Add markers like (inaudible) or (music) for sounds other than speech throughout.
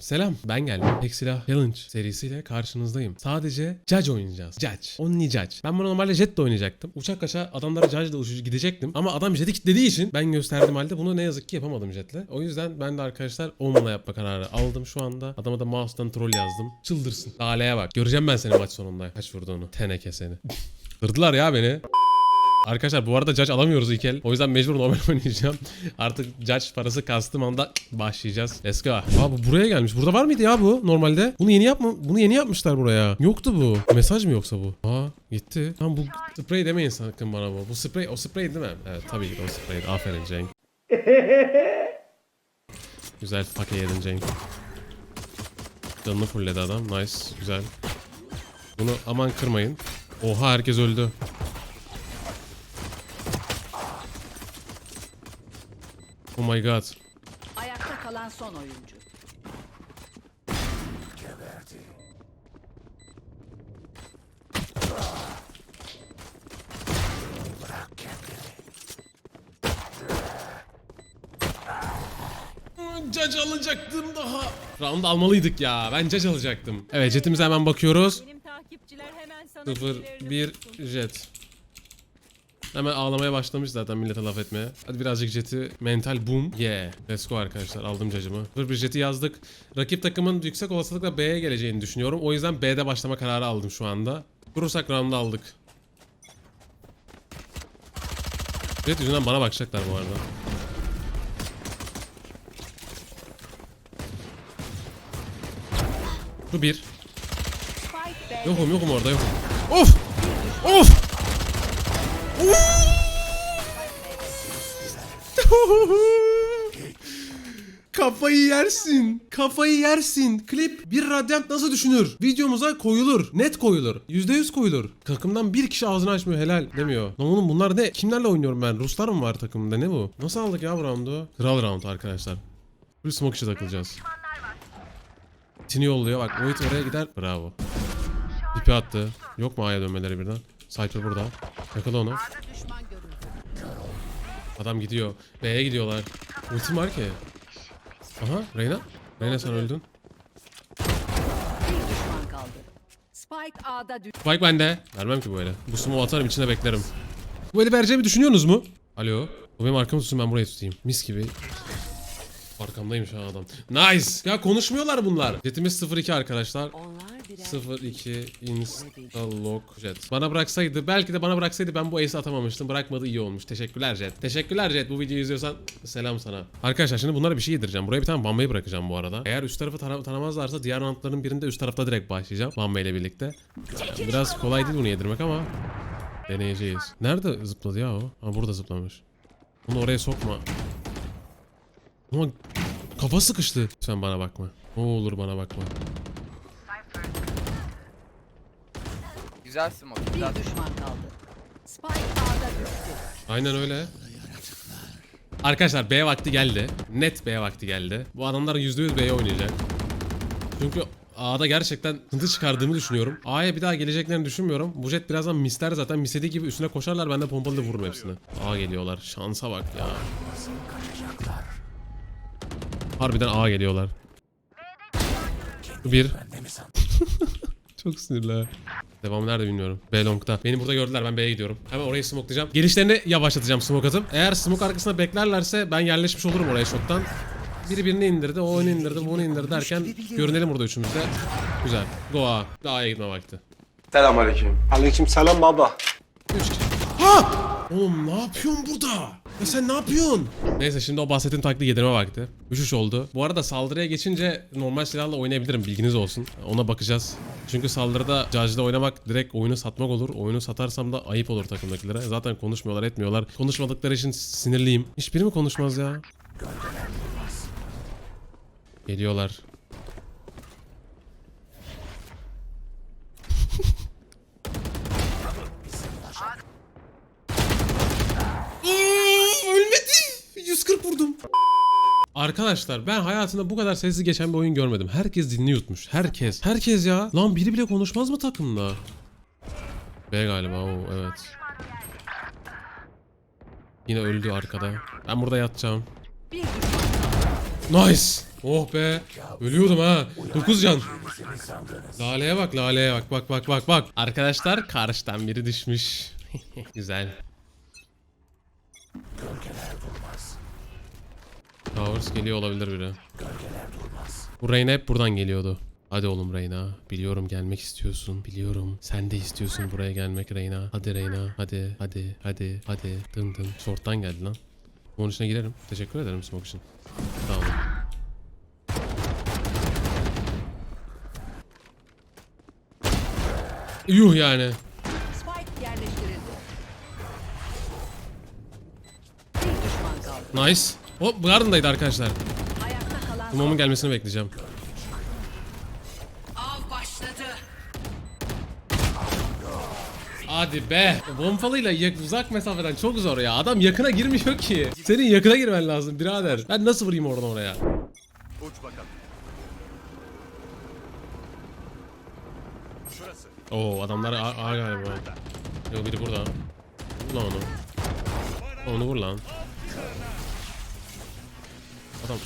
Selam ben geldim. Tek Silah Challenge serisiyle karşınızdayım. Sadece Judge oynayacağız. Judge. Only Judge. Ben bunu normalde Jet de oynayacaktım. Uçak kaça adamlara Judge ile uçucu gidecektim. Ama adam Jet'i kilitlediği için ben gösterdiğim halde bunu ne yazık ki yapamadım Jet'le. O yüzden ben de arkadaşlar Omen'la yapma kararı aldım şu anda. Adama da mouse'dan troll yazdım. Çıldırsın. Lale'ye bak. Göreceğim ben seni maç sonunda. Kaç vurduğunu. Teneke seni. (laughs) Kırdılar ya beni. Arkadaşlar bu arada Judge alamıyoruz ilk el. O yüzden mecbur normal (laughs) oynayacağım. Artık Judge parası kastım anda başlayacağız. Let's go. Aa bu buraya gelmiş. Burada var mıydı ya bu normalde? Bunu yeni yapma bunu yeni yapmışlar buraya. Yoktu bu. Mesaj mı yoksa bu? Aa gitti. Tamam bu sprey demeyin sakın bana bu. Bu sprey o sprey değil mi? Evet tabii ki o sprey. Aferin Cenk. (laughs) Güzel fake yedin Cenk. Canını fullledi adam. Nice. Güzel. Bunu aman kırmayın. Oha herkes öldü. Oh my god. Ayakta kalan son oyuncu. Judge alacaktım daha. Round almalıydık ya. Ben judge alacaktım. Evet jetimize hemen bakıyoruz. Benim takipçiler hemen sana 0 fikirlerini 1 sunsun. jet. Hemen ağlamaya başlamış zaten millete laf etmeye. Hadi birazcık jeti mental boom. Yeah. Let's go arkadaşlar. Aldım judge'ımı. 0 1 jeti yazdık. Rakip takımın yüksek olasılıkla B'ye geleceğini düşünüyorum. O yüzden B'de başlama kararı aldım şu anda. Durursak round'u aldık. Jet yüzünden bana bakacaklar bu arada. Bu bir. Yokum yokum orada yokum. Of! Of! (laughs) Kafayı yersin. Kafayı yersin. Klip bir radyant nasıl düşünür? Videomuza koyulur. Net koyulur. %100 koyulur. Takımdan bir kişi ağzını açmıyor helal demiyor. Lan oğlum bunlar ne? Kimlerle oynuyorum ben? Ruslar mı var takımda? Ne bu? Nasıl aldık ya bu roundu? Kral round arkadaşlar. Bir smoke işe takılacağız. Tini yolluyor bak. Void oraya gider. Bravo. İpi attı. Yok mu A'ya dönmeleri birden? Cypher burada. Yakala onu. Adam gidiyor. B'ye gidiyorlar. Ultim var ki. Aha Reyna. Reyna sen öldün. Spike A'da düş. Spike bende. Vermem ki bu ele. Bu smoke atarım içine beklerim. Bu eli vereceğimi düşünüyorsunuz mu? Alo. O benim arkamı tutsun ben burayı tutayım. Mis gibi. Arkamdaymış ha adam. Nice. Ya konuşmuyorlar bunlar. Jetimiz 0-2 arkadaşlar. Onlar birer 02 instalok jet. Bana bıraksaydı belki de bana bıraksaydı ben bu ace'i atamamıştım. Bırakmadı iyi olmuş. Teşekkürler jet. Teşekkürler jet. Bu videoyu izliyorsan selam sana. Arkadaşlar şimdi bunlara bir şey yedireceğim. Buraya bir tane bambayı bırakacağım bu arada. Eğer üst tarafı tara- tanımazlarsa diğer roundların birinde üst tarafta direkt başlayacağım. Bamba ile birlikte. Yani biraz kolay değil bunu yedirmek ama deneyeceğiz. Nerede zıpladı ya o? Ha burada zıplamış. Bunu oraya sokma. Ama kafa sıkıştı. Sen bana bakma. Ne olur bana bakma. Güzel smoke. Güzel. bir düşman kaldı. Spike A'da düştü. Aynen öyle. Arkadaşlar B vakti geldi. Net B vakti geldi. Bu adamlar %100 B'ye oynayacak. Çünkü A'da gerçekten sıkıntı çıkardığımı düşünüyorum. A'ya bir daha geleceklerini düşünmüyorum. Bu jet birazdan misler zaten. Mislediği gibi üstüne koşarlar. Ben de pompalı vururum hepsini. A geliyorlar. Şansa bak ya. Harbiden A geliyorlar. Bir. (laughs) Çok sinirli ha. Devamı nerede bilmiyorum. B long'da. Beni burada gördüler ben B'ye gidiyorum. Hemen orayı smokelayacağım. Gelişlerini yavaşlatacağım smoke atıp. Eğer smoke arkasında beklerlerse ben yerleşmiş olurum oraya çoktan. Biri birini indirdi, o onu indirdi, bu onu indirdi derken görünelim burada üçümüz de. Güzel. Go A. A'ya gitme vakti. Selamünaleyküm. Aleyküm selam baba. Üç kişi. Ha! Oğlum ne yapıyorsun burada? Ya sen ne yapıyorsun? Neyse şimdi o bahsettiğim taklidi yedirme vakti. 3-3 oldu. Bu arada saldırıya geçince normal silahla oynayabilirim bilginiz olsun. Ona bakacağız. Çünkü saldırıda Judge'da oynamak direkt oyunu satmak olur. Oyunu satarsam da ayıp olur takımdakilere. Zaten konuşmuyorlar etmiyorlar. Konuşmadıkları için sinirliyim. Hiçbiri mi konuşmaz ya? Geliyorlar. Aa, ölmedi. 140 vurdum. Arkadaşlar ben hayatımda bu kadar sessiz geçen bir oyun görmedim. Herkes dilini yutmuş. Herkes. Herkes ya. Lan biri bile konuşmaz mı takımda? B galiba o evet. Yine öldü arkada. Ben burada yatacağım. Nice. Oh be. Ölüyordum ha. 9 can. Lale'ye bak Lale'ye bak bak bak bak bak. Arkadaşlar karşıdan biri düşmüş. (laughs) Güzel. Towers geliyor olabilir biri. Bu Reyna hep buradan geliyordu. Hadi oğlum Reyna. Biliyorum gelmek istiyorsun. Biliyorum. Sen de istiyorsun buraya gelmek Reyna. Hadi Reyna. Hadi. Hadi. Hadi. Hadi. Dın dın. Short'tan geldi lan. Onun içine girerim. Teşekkür ederim smoke için. Sağ olun. Yuh yani. Spike yerleştirildi. Bir düşman kaldı. Nice. Hop Garden'daydı arkadaşlar. Ayakta kalan Smoke'un gelmesini bekleyeceğim. av başladı. Hadi be. Pompalıyla yak- uzak mesafeden çok zor ya. Adam yakına girmiyor ki. Senin yakına girmen lazım birader. Ben nasıl vurayım oradan oraya? Uç bakalım. Şurası. Oo adamlar A, A galiba. Yok biri burada. Vur lan onu. Onu vur lan. Adam.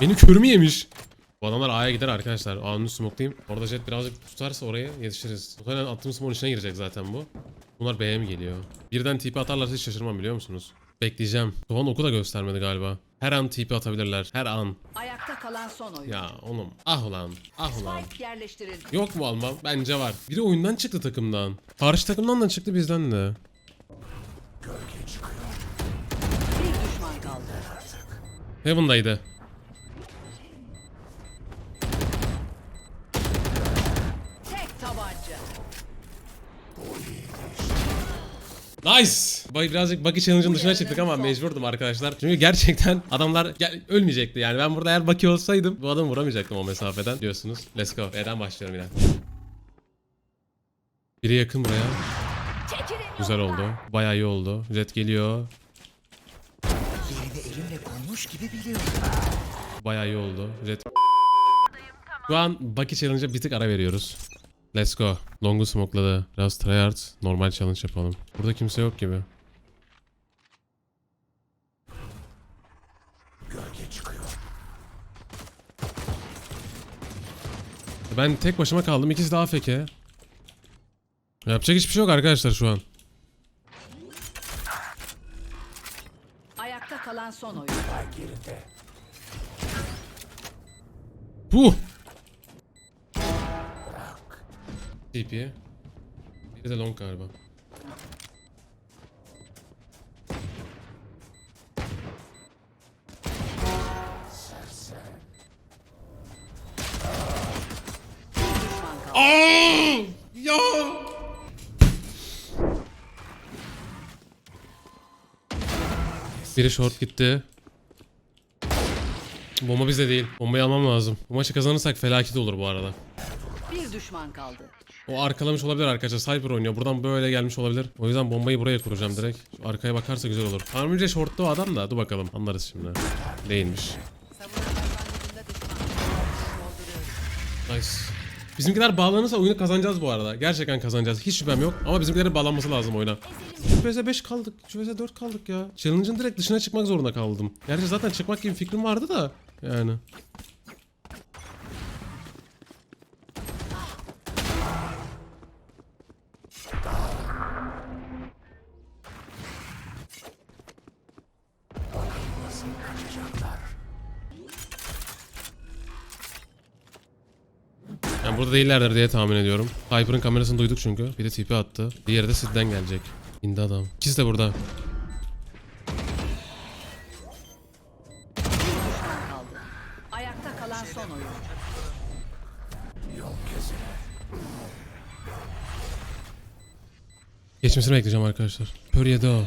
Beni körümü yemiş. Bu adamlar A'ya gider arkadaşlar. A'nın smoke'layım. Orada jet birazcık tutarsa oraya yetişiriz. Muhtemelen attığımız smoke'un içine girecek zaten bu. Bunlar B'ye mi geliyor? Birden TP atarlarsa hiç şaşırmam biliyor musunuz? Bekleyeceğim. Soğan oku da göstermedi galiba. Her an TP atabilirler. Her an. Ayakta kalan son oyun. Ya oğlum. Ah ulan. Ah ulan. Yerleştirildi. Yok mu almam? Bence var. Biri oyundan çıktı takımdan. Karşı takımdan da çıktı bizden de. Bir Heaven'daydı. Nice. Bay birazcık Bucky Challenge'ın dışına çıktık ama mecburdum arkadaşlar. Çünkü gerçekten adamlar gel- ölmeyecekti yani. Ben burada eğer Bucky olsaydım bu adamı vuramayacaktım o mesafeden diyorsunuz. Let's go. B'den başlıyorum yine. Biri yakın buraya. Güzel oldu. Bayağı iyi oldu. Jet geliyor. Elimle koymuş gibi biliyorum. Bayağı iyi oldu. Jet. Şu an Bucky Challenge'a bir tık ara veriyoruz. Let's go. Long'u smokeladı. Biraz tryhard. Normal challenge yapalım. Burada kimse yok gibi. Ben tek başıma kaldım. İkisi daha feke. Yapacak hiçbir şey yok arkadaşlar şu an. Ayakta kalan son oyun. Puh. TP. Bir de long galiba. Biri short gitti. Bomba bizde değil. Bombayı almam lazım. Bu maçı kazanırsak felaket olur bu arada. Bir düşman kaldı. O arkalamış olabilir arkadaşlar. Cyber oynuyor. Buradan böyle gelmiş olabilir. O yüzden bombayı buraya kuracağım direkt. Şu arkaya bakarsa güzel olur. Tahminimce shortta o adam da. Dur bakalım. Anlarız şimdi. Değilmiş. Nice. Bizimkiler bağlanırsa oyunu kazanacağız bu arada. Gerçekten kazanacağız. Hiç şüphem yok. Ama bizimkilerin bağlanması lazım oyuna. Şu vs 5 kaldık. Şu vs 4 kaldık ya. Challenge'ın direkt dışına çıkmak zorunda kaldım. Gerçi zaten çıkmak gibi fikrim vardı da. Yani. Burada değillerdir diye tahmin ediyorum. Hyper'ın kamerasını duyduk çünkü. Bir de TP attı. Diğeri de Sid'den gelecek. İndi adam. İkisi de burada. Ayakta kalan son oyun. Geçmesini bekleyeceğim arkadaşlar. Pör yedi o.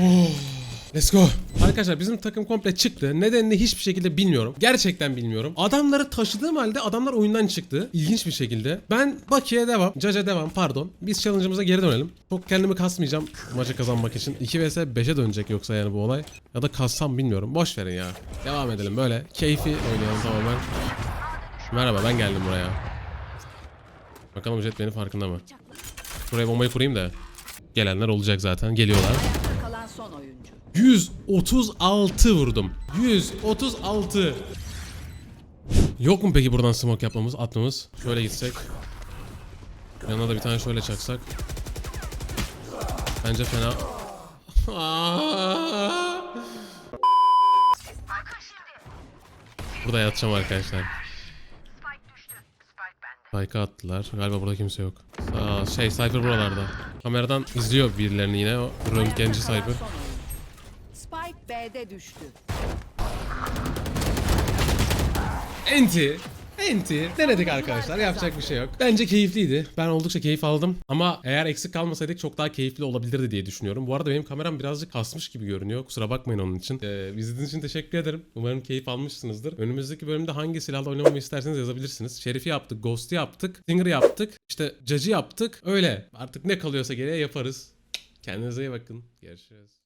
Oh, Let's go. Arkadaşlar bizim takım komple çıktı. Nedenini hiçbir şekilde bilmiyorum. Gerçekten bilmiyorum. Adamları taşıdığım halde adamlar oyundan çıktı. İlginç bir şekilde. Ben Baki'ye devam. Caca devam pardon. Biz challenge'ımıza geri dönelim. Çok kendimi kasmayacağım maçı kazanmak için. 2 vs 5'e dönecek yoksa yani bu olay. Ya da kassam bilmiyorum. Boş verin ya. Devam edelim böyle. Keyfi oynayalım tamamen. Merhaba ben geldim buraya. Bakalım Jet benim farkında mı? Buraya bombayı kurayım da. Gelenler olacak zaten. Geliyorlar. Son oyuncu. 136 vurdum. 136. Yok mu peki buradan smoke yapmamız, atmamız? Şöyle gitsek. Yanına da bir tane şöyle çaksak. Bence fena. (laughs) Burada yatacağım arkadaşlar. Spike'a attılar. Galiba burada kimse yok. Aa, şey Cypher buralarda. Kameradan izliyor birilerini yine o röntgenci Cypher. B'de düştü. Enti. Enti. Denedik arkadaşlar. Yapacak bir şey yok. Bence keyifliydi. Ben oldukça keyif aldım. Ama eğer eksik kalmasaydık çok daha keyifli olabilirdi diye düşünüyorum. Bu arada benim kameram birazcık kasmış gibi görünüyor. Kusura bakmayın onun için. Ee, izlediğiniz için teşekkür ederim. Umarım keyif almışsınızdır. Önümüzdeki bölümde hangi silahla oynamamı isterseniz yazabilirsiniz. Şerif'i yaptık, Ghost'u yaptık, Stinger'ı yaptık, işte Judge'ı yaptık. Öyle. Artık ne kalıyorsa geriye yaparız. Kendinize iyi bakın. Görüşürüz.